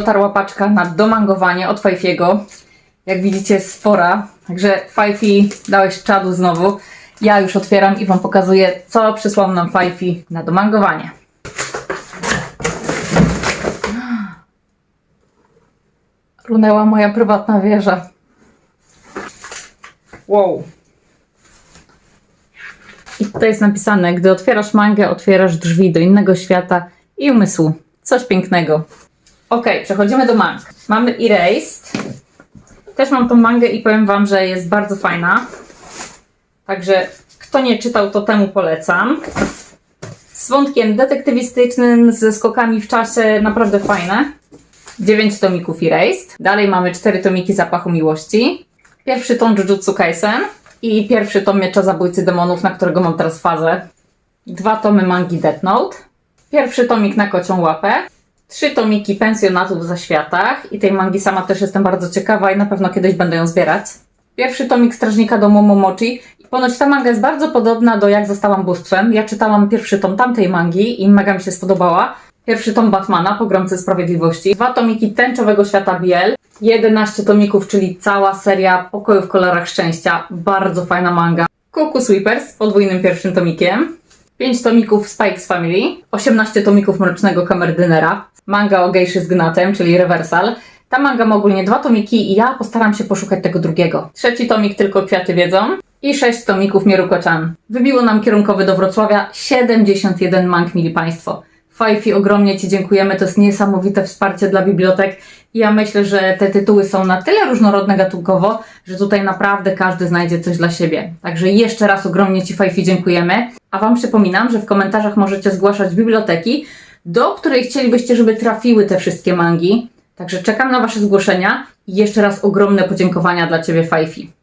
dotarła paczka na domangowanie od Fajfiego. Jak widzicie, jest spora. Także Fajfi, dałeś czadu znowu. Ja już otwieram i Wam pokazuję, co przysłał nam Fajfi na domangowanie. Runęła moja prywatna wieża. Wow. I tutaj jest napisane, gdy otwierasz mangę, otwierasz drzwi do innego świata i umysłu. Coś pięknego. Ok, przechodzimy do mang. Mamy Erased. Też mam tą mangę i powiem Wam, że jest bardzo fajna. Także kto nie czytał, to temu polecam. Z wątkiem detektywistycznym, ze skokami w czasie, naprawdę fajne. 9 tomików Erased. Dalej mamy 4 tomiki Zapachu Miłości. Pierwszy tom Jujutsu Kaisen i pierwszy tom Miecza Zabójcy Demonów, na którego mam teraz fazę. Dwa tomy mangi Death Note. Pierwszy tomik na kocią łapę. Trzy tomiki pensjonatów w zaświatach i tej mangi sama też jestem bardzo ciekawa i na pewno kiedyś będę ją zbierać. Pierwszy tomik Strażnika do Momomochi. I Ponoć ta manga jest bardzo podobna do Jak zostałam bóstwem. Ja czytałam pierwszy tom tamtej mangi i mega mi się spodobała. Pierwszy tom Batmana, Pogromcy Sprawiedliwości. Dwa tomiki Tęczowego Świata Biel. 11 tomików, czyli cała seria Pokoju w kolorach szczęścia. Bardzo fajna manga. Kuku Sweepers z podwójnym pierwszym tomikiem. 5 tomików Spikes Family, 18 tomików Mrocznego Kamerdynera, manga o gejszy z gnatem, czyli Reversal. Ta manga ma ogólnie dwa tomiki i ja postaram się poszukać tego drugiego. Trzeci tomik tylko kwiaty wiedzą i 6 tomików Mieruko-chan. Wybiło nam kierunkowy do Wrocławia 71 mang, mili Państwo. Fajfi, ogromnie Ci dziękujemy, to jest niesamowite wsparcie dla bibliotek ja myślę, że te tytuły są na tyle różnorodne gatunkowo, że tutaj naprawdę każdy znajdzie coś dla siebie. Także jeszcze raz ogromnie Ci Fajfi dziękujemy, a Wam przypominam, że w komentarzach możecie zgłaszać biblioteki, do której chcielibyście, żeby trafiły te wszystkie mangi. Także czekam na Wasze zgłoszenia i jeszcze raz ogromne podziękowania dla Ciebie Fajfi.